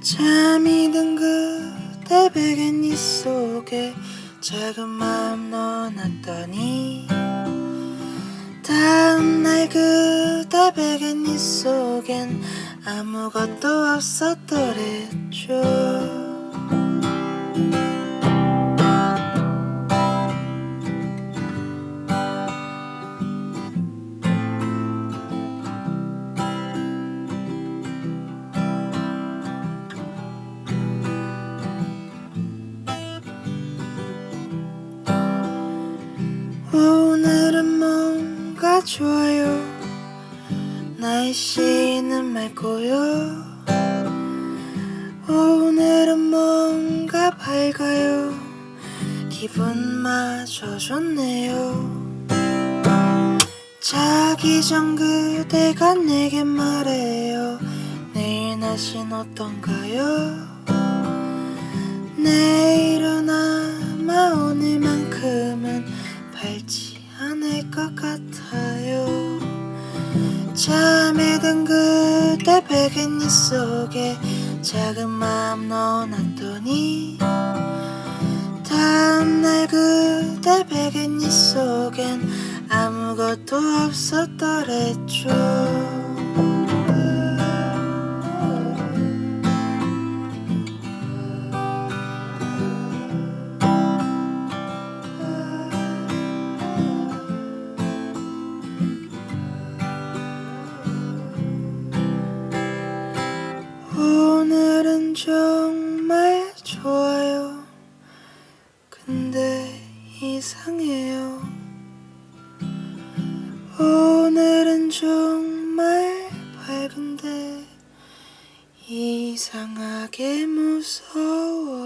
잠이 든 그대 베갯니 속에 작은 마음 넣어놨더니 다음날 그대 베갯니 속엔 아무것도 없었더랬죠 오늘은 뭔가 좋아요. 날씨는 맑고요. 오늘은 뭔가 밝아요. 기분마저 좋네요. 자기 전 그대가 내게 말해요. 내일 날씨는 어떤가요? 내일 않을 것 같아요. 잠에 든 그대 베갯니 속에 작은 마음 넣어놨더니 다음날 그대 베갯니 속엔 아무것도 없었더랬죠 정말 좋아요. 근데 이상해요. 오늘은 정말 밝은데 이상하게 무서워요.